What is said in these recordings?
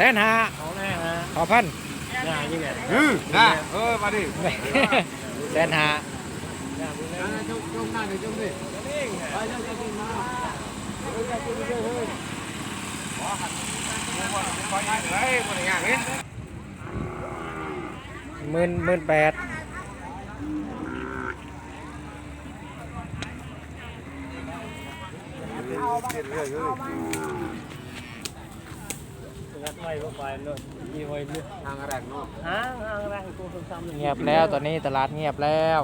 แสนห้าเอาแน่ฮะขอพันง่ายยิ่งไงอือน่ะเออมาดิแสนห้าจงจงหน้าหน่อยจงดิไปเจ้าจะกินมาเฮ้ยจะกินเยอะเฮ้ยขอหันขอยิงเลยคนอย่างนี้หมื่นหมื่นแปดงัดไว้พวกไปเนาะมีไว้ เนาะทางแรกเนาะหางหางแรงกูซ้ำๆเงียบแล้วตอนนี้ตลาดเงียบแล้ว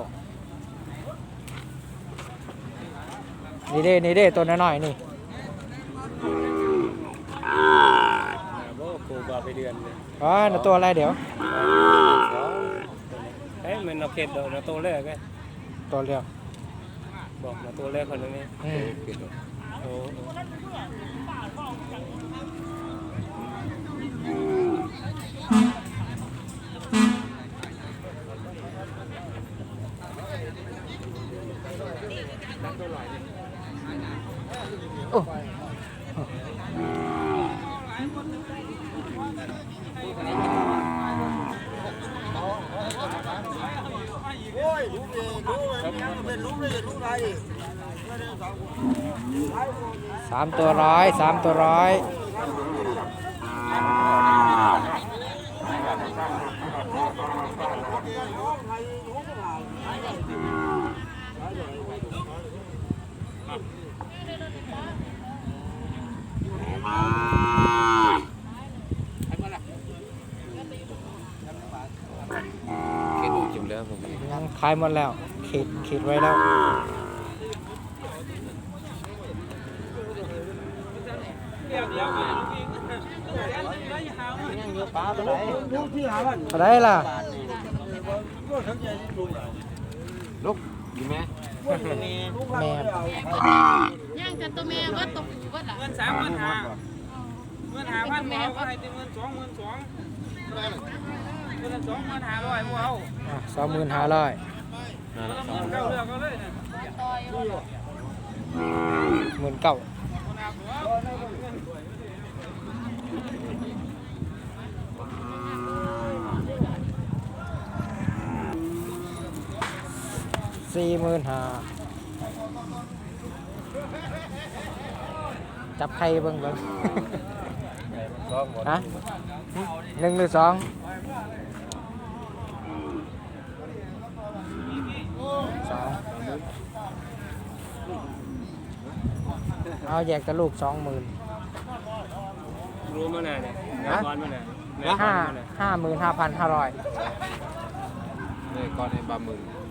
นี่เด้นี่เด้ตัวน้อยๆนี่โอ้กูบาไปเดือนเลยอ๋อน่ะตัวอะไรเดี๋ยวเฮ้ยมันเอาเข็ดเดอกนะตัวแรกไงตัวเดียวบอกนะตัวแรกคนนึงไงอืมโอ้โสามตัวร้อยสามตัวร้อยแค่ดูจิ้มแล้วผมยังขายหมดแล้วขีดขีดไว้แล้ว ลูกที่หาบ้านเท่าไรล่ะ ลูกดีไหมแม่ย่างกันตัวแม่ว่าตกว่าหล่ะเงินสามหมื่นห้าเงินหาพันบ่เอาก็ให้เป็นเงินสองหมื่นสองเงินสองหมื่นห้าร้อยบ่เอาสองหมื่นห้าร้อยเก้าเลือกก็เลยนะต่อยว่าหล่ะหมื่นเก้า สี่หมื่นห้าจับใครเบิ่งเบิ่งฮะหนึ่งหรือสองสองเอาแยกกับลูกสองหมื่นรู้มาแน่เนี่ยแม่ก้อนมาแน่แม่ห้าก้อนมาแน่ห้าหมื่นห้าพันห้าร้อยนี่ก่อนให้บะมึงแน่ตัวลูกสองหมื่นแต่ตัวกี้ก็เอาพึ่งไว้เลยมันพุดกวานโน้เออมาแน่ครับพี่พ่อท่านน่ะสองสองสองหมื่น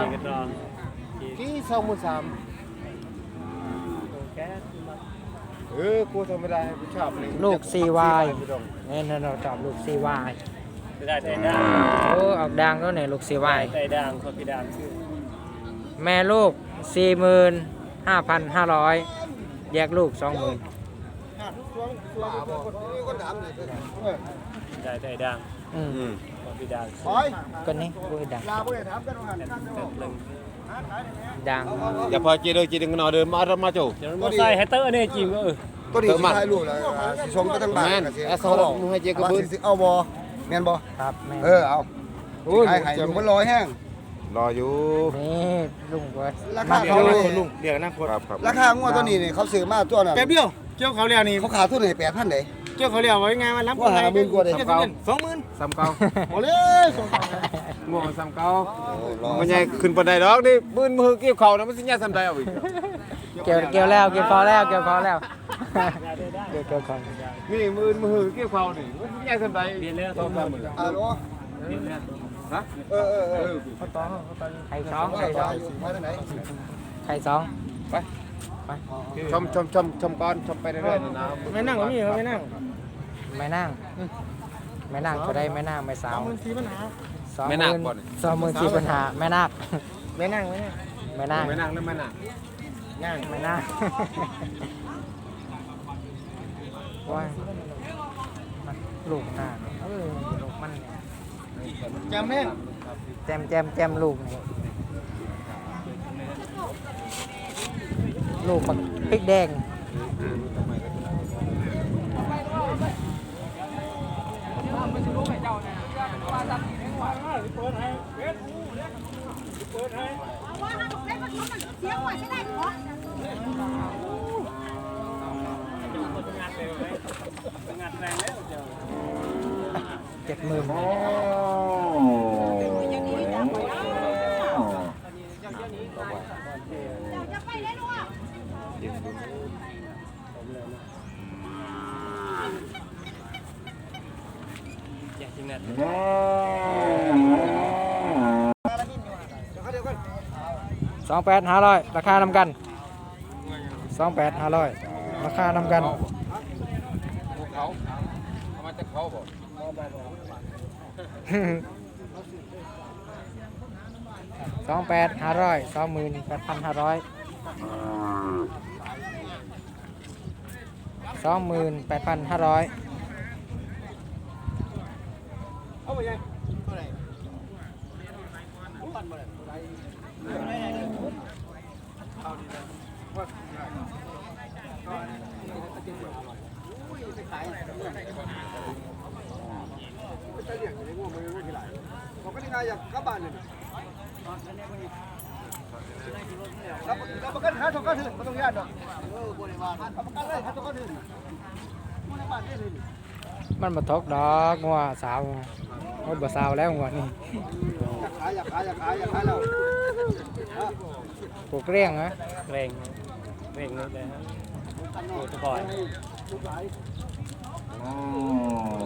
กินกันตอนกี่สองหมื่นสามแก๊สเออกูทำไม่ได้กูชอบเลยลูก CY เนี่ยเราจับลูก CY ได้แต่ด่างโอ้ออกดังก็เนี่ยลูก CY แต่ด่างคนพี่ด่างชื่อแม่ลูกสี่หมื่นห้าพันห้าร้อยแยกลูกสองหมื่นได้แต่ด่างอืม อืมคนพี่ด่างก็นี่กูดังแต่เรื่องดังอย่าพอเจเดอเจดึงกันเอาเดิมมาเอามาจู่เดี๋ยวมันใส่ให้เตอร์เนี่ยจริงก็เออก็ดีสิถ่ายรูปแล้วอ่าสิชมไปทั้งบ้านแม่นก็สิแอสโซลมึงให้เจ๊กระว่าเบื้อสิสิเอาบ่แม่นบ่ครับแม่เออเอาให้ให้อยู่มันลอยแห้งรออยู่นี่ลุงเว้ยราคาเดีเขายวเลยลุงเดี๋ยวนะคนครับครับราคางวดตัวนี้นี่เขาซื้อมาตัวน่ะแป๊บเดียวเจ้าเขาเรียกนี่เขาขายตัวนี้8,000เด้เจ้าเขาเรียกไว้ไงมันรับว่าหาหมื่นกว่าเด้สองหมื่นสามเก้าโอ้เลยสองพันง่วงสามเก้ารอมันใหญ่ขึ้นปานใดดอกนี่ปืนมือเกี่ยวเข่านะมันสิใหญ่สำใดเอาอีกเกี่ยวเกี่ยวแล้วเกี่ยวคอแล้วเกี่ยวคอแล้วเกี่ยวเกี่ยวคอนี่มือมือเกี่ยวเข่านี่มันสิใหญ่สำใดเรียนเรื่องต้องทำมืออ่าโลเรียนเรื่องฮะเออเออเออไข่สองไข่สองไปทางไหน ไข่สองชมชมชมชมก่อนชมไปเรื่อยๆนะไม่นั่งก็มีไม่นั่งแม่นางแม่นางก็ได้แม่นางแม่สาวมันสีปัญหาสองหมื่นสองหมื่นสี่ปัญหาแม่นาคแม่นั่งไหมเนี่ยแม่นางไม่นั่งหรือไม่นั่งนั่งแม่นางว้ายมันลูกหน้าเออลูกมันเนี่ยจำแม่นแจมแจมแจมลูกนี่ ลูกมันพริกแดงว่าถ้าถูกได้มันมันเสียหัวใช่ได้เหรอเจ็ดหมื่น จะไปได้ลูก แจกจริงนะ สองแปดห้าร้อยราคานำกันสองแปดห้าร้อยราคานำกันภูเขาเอามาจากเขาบ่สองแปดห้าร้อยสองหมื่นแปดพันห้าร้อยสองหมื่นแปดพันห้าร้อย ผมก็ได้งานอยากกลับบ้านเลยรับประกันหาทองก็ถึงไม่ต้องญาติหรอกเออบริวารรับประกันเลยหาทองก็ถึงไม่ได้บ้านได้เลยมันมาทกดอกงัวสาว โอ้ยบ่สาวแล้วงัวนี่อยากขายอยากขายอยากขายอยากขายแล้วปลูกเรียงนะเร่งเร่งนิดเลยฮะโอ้ตะกอนลูกหลาย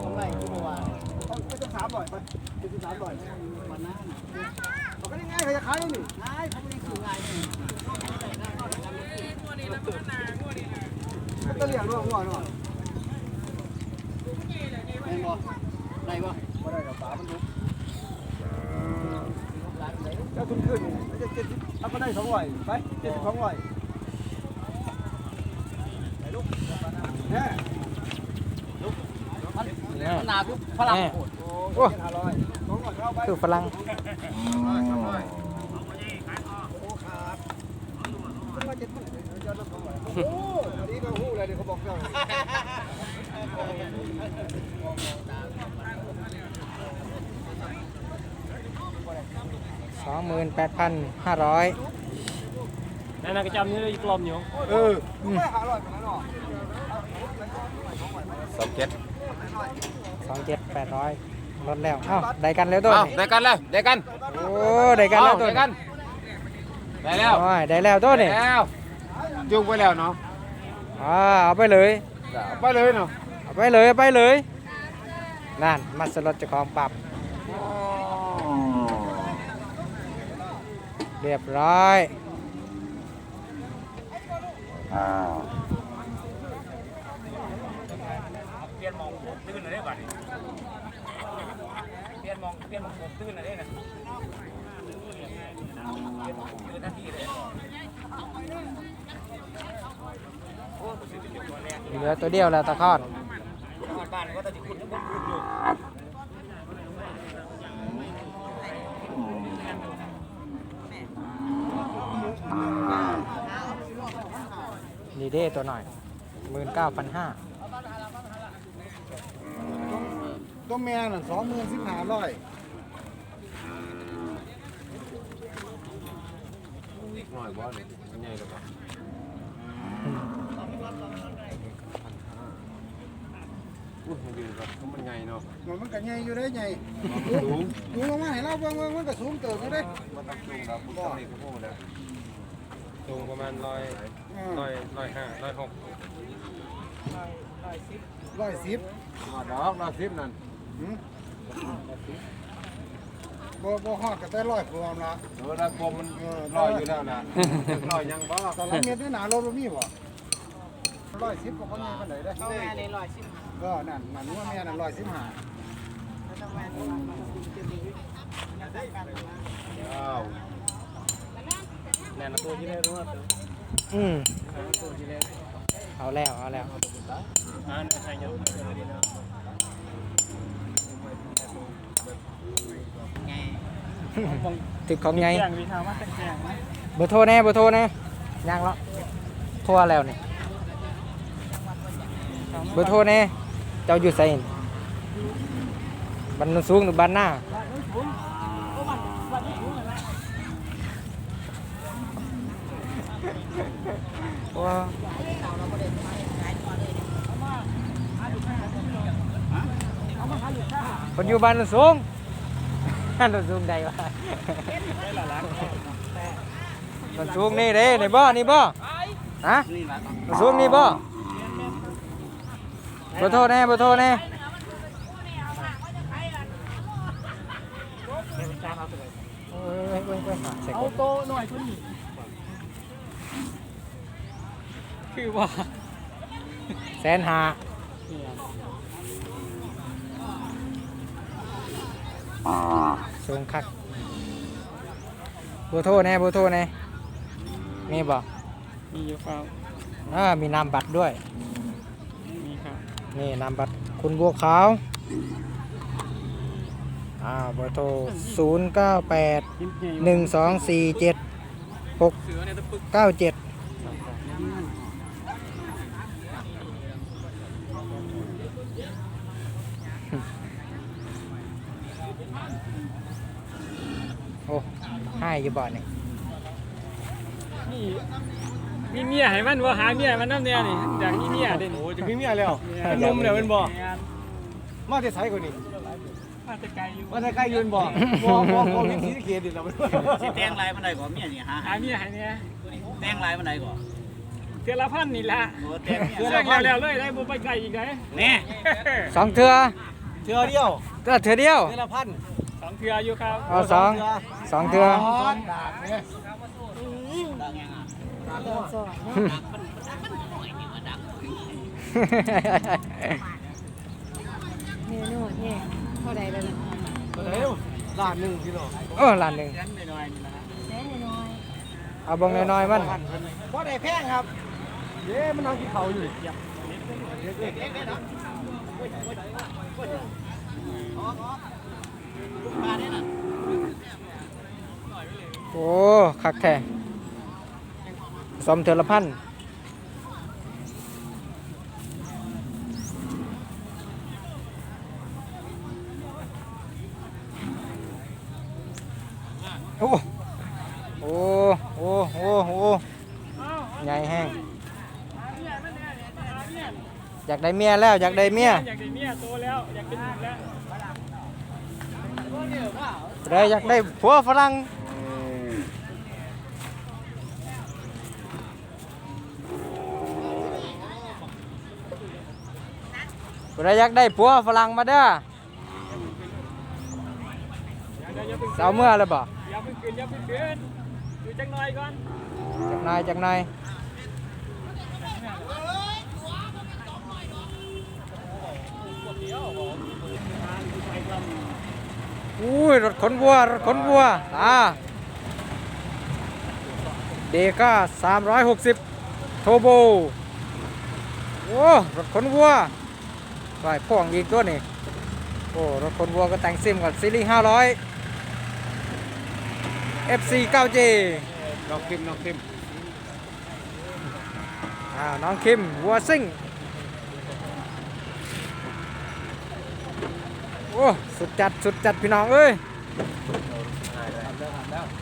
ทำไรที่เมื่อวานเอาไปต้องสามบ่อยไปเป็นสามบ่อยวันนั้นเขาก็ได้ง่ายเขาจะขายนี่ง่ายเขาไม่ได้ถือง่ายนี่ก็เลี้ยงด้วยหัวด้วยได้บ่ได้บ่ บ่ได้ดอกสามมันลุกแล้วคุณขึ้นไม่ใช่เจ็ดสิบเอาก็ได้สองร้อยไปเจ็ดสิบสองร้อยไปลูกเนี่ยแน่หนาคือฝรั่งแน่โอ้ยห้าร้อยสองร้อยเอาไปคือฝรั่งสองร้อยโอ้ขาดขึ้นมาเจ็ดพันเดี๋ยวจะลดสองร้อยโอ้อันนี้ก็หู้เลยเดี๋ยวเขาบอกเจ้า องหมื่นแปดพันห้าร้อยนั่นน่ะก็จำนี่เลยกลมอยู่เออไม่หาร้อยกันแล้วเนาะสองเจ็ดสองเจ็ดแปดร้อยลดแล้วเอ้าได้กันแล้วตัวเอานี้ได้กันเลยได้กันโอ้ได้กันแล้วเอาตัวได้กันได้แล้วโอ้ยได้แล้วตัวนี่แล้วจุงไปแล้วเนาะอ่าเอาไปเลยเอาไปเลยเนาะเอาไปเลยเอาไปเลยนั่นมัสลดเจะของปรับ เรียบร้อยเปลี่ยนมองตื่นอะไรก่อนเปลี่ยนมองเปลี่ยนมองตื่นอะไรนะตื่นทันทีเลยเหลือตัวเดียวแล้วตะคอนบ้านก็ตะจิคุณอยู่ นี่เด้ตัวหน่อยหมื่นเก้าพันห้าตัวแม่น่ะสองหมื่นสิบห้าร้อยหน่อยบ่เนี่ยมันใหญ่แล้วบ่อุ้ ยมันยืนแบบมันใหญ่เนาะมันก็ใหญ่อยู่ได้ใหญ่สูงดูลงมาให้เราเบิ่งเบิ่งมันก็สูงเติบอยู่เด้มันต้องสูงแล้วมันต้องนี่ก็พูดแล้วสูงประมาณร้อยอืมร้อยร้อยห้าร้อยหกร้อยสิบมาดอกเราทิพนั่นหืมบ่บ่ฮอดก็แต่ร้อยพวงละเออแล้วกลมมันลอยอยู่แล้วนะลอยยังบ่ตอนละเม็ดนี่หนารถบ่มีบ่ ร้อยสิบก็บ่ใหญ่ปานใดเด้อเข้ามาในร้อยสิบรก็นั่นนั่นว่าแม่นั่นร้อยสิบห้าอ้าวแน่นตัวที่ได้รู้ว่าอืมตัวที่ได้เอาแล้วเอาแล้วอ่านใช่เยอะติดของไงแข่งวีทาว่าแข่งแข่งไหมเบอร์โทรแน่เบอร์โทรแน่ยังแล้วโทรแล้วนี่ เบอร์โทรแน่เจ้าอยู่ไสนบันโนนสูงหรือบันหน้าว้าคนอยู่บ้านโนนสูงบ้านโนนสูงใดวะมันสูงนี่เด้นี่บ่นี่บ่ฮะมันสูงนี่บ่ เบอร์โทรแน่เบอร์โทรแน่โอ้ยเว้ยเว้ยเว้ยใส่กเอาบโตหน่อยคนนี้คือว่าแสนหาสูงคักเบอร์โทรแน่เบอร์โทรแน่มีบ่มีอยู่ครับอ่ามีนามบัตรด้วยมีครับ นี่นามบัตรคุณบัวขาวอ่าเบอร์โทร 0 9 8ยิ้มใหญ่หนึ่งสองสี่เจ็ดหกเก้าเจ็ดโอ้ให้อยู่บ่อนี่ มีเมียให้มันว่าหาเมียมันน้ำเนี่ยนี่อยากมีเมียเด่นโอ้จะมีเมียแล้วเป็นนมเลยมันบอกมาที่ไสคนนี้มาแต่ไกลอยู่มาที่ใกล้ยืนบ่บ่บ่บ่วิธีเขียนดิเราสิแตงลายมันได้ก่อนเมียนี่หาหาเมียให้เนี่ยแตงลายมันได้ก่อนเทือละพันนี่ละโอ้แตงเทืเมีอยแล้วแล้วเลยได้บ่ไปไกลอีกได้แน่สองเทือเทื่อเดียวเทือเทือเดียวเทื่อละพันสองเทืออยู่ครับเอาสองสองเทือ ดากเนี่ยนี่นู่นนี่เท่าใดแล้วนะเร็วล้านหนึ่งพี่น้องโอ้ล้านหนึ่งยันหน่อยๆนี่ละแสนน้อยเอาเบงน้อยๆมันพอได้แพงครับเย้มันนั่งกินเขาอยู่นี่โอ้คักแท้ สมเทือละพันโอ้โอ้โอ้โอ้โอ้ใหญ่แห้งหาเมียมันเนี่ยเนี่ยหาเมียอยากได้เมียแล้วอยากได้เมียอยากได้เมียโตแล้วอยากเป็นหนุ่มแล้วได้อยากได้ผัวฝรั่ง ได้อยากได้ผัวฝรั่งมาเด้ออย่าอย่าเพิ่งจะเอาเมื่อเลยบ่อย่าเพิ่งเกินอย่าเพิ่งเกินอยู่จังหน่อยก่อนจักหนายจักหนายอุ้ยรถขนวัวรถขนวัวตาเดก้า360 โทโบ โอ้ รถขนวัว ใส่พ่วงอีกตัวนี่โอ้รถขนวัวก็แต่งซิมกับซีรีส์500 FC 9J น้องคิมน้องคิมอ่าน้องคิมวัวซิ่งโอ้สุดจัดสุดจัดพี่น้องเอ้ย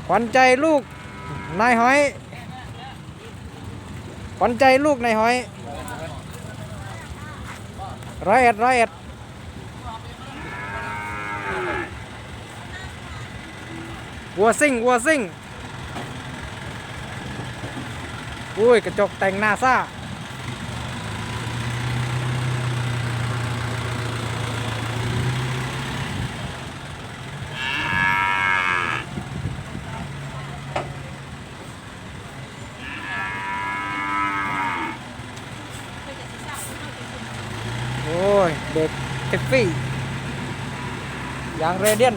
ขวัญใจลูกนายหอยขวัญใจลูกนายหอย ร้อยเอ็ดร้อยเอ็ดวัวซิ่งวัวซิ่งอุ้ย กระจกแต่งหน้าซ่า เบรกเทฟฟี่ยางเรเดียน